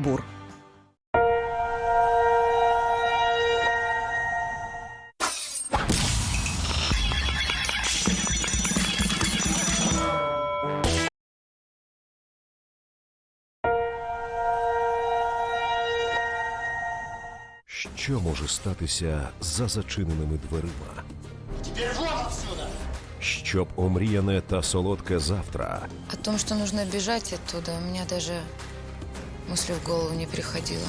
бур. Що може статися за зачиненими дверима? Щоб омріяне та солодке завтра О том, что нужно бежать оттуда, у меня даже мысли в голову не приходило.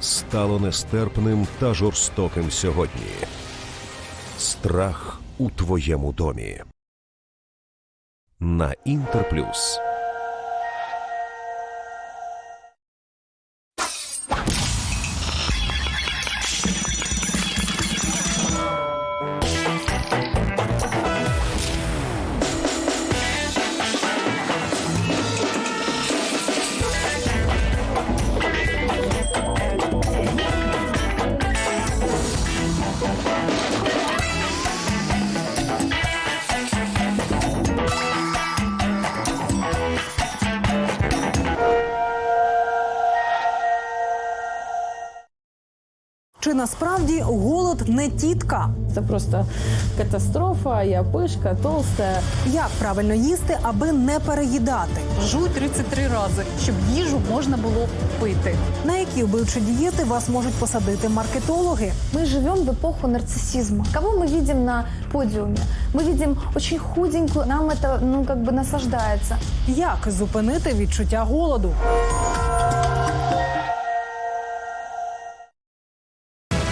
стало нестерпним та жорстоким сьогодні. Страх у твоєму домі. На Інтерплюс. Чи насправді голод не тітка? Это просто катастрофа, я пышка, толстая. Як правильно їсти, аби не переїдати? Жуй 33 рази, щоб їжу можна було пити. На які вбивчі дієти вас можуть посадити маркетологи? Мы живем в эпоху нарциссизма. Кого мы видим на подиуме? Мы видим очень худенькую, нам это, ну, как бы наслаждается. Як зупинити відчуття голоду?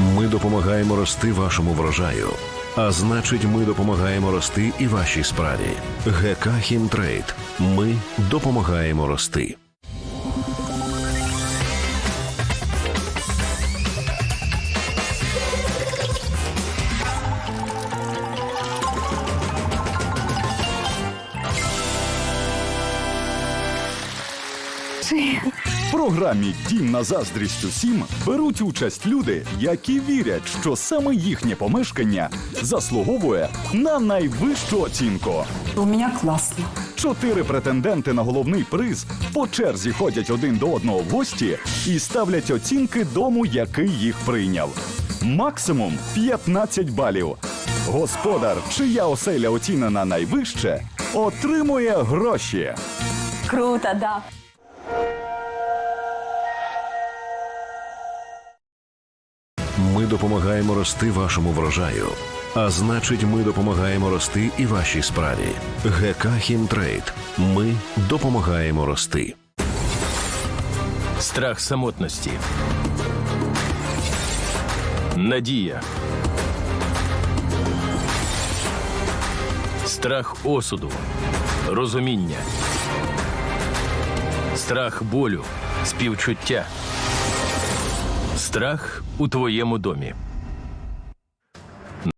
Ми допомагаємо рости вашому врожаю. А значить, ми допомагаємо рости і вашій справі. ГК Хімтрейд. Ми допомагаємо рости. В програмі Дім на заздрість усім беруть участь люди, які вірять, що саме їхнє помешкання заслуговує на найвищу оцінку. У мене класно. Чотири претенденти на головний приз по черзі ходять один до одного в гості і ставлять оцінки дому, який їх прийняв. Максимум 15 балів. Господар, чия оселя оцінена найвище, отримує гроші. Круто, да. Ми допомагаємо рости вашому врожаю. А значить, ми допомагаємо рости і вашій справі. ГК Хімтрейд. Ми допомагаємо рости. Страх самотності. Надія. Страх осуду. Розуміння. Страх болю. Співчуття. Страх у твоєму домі.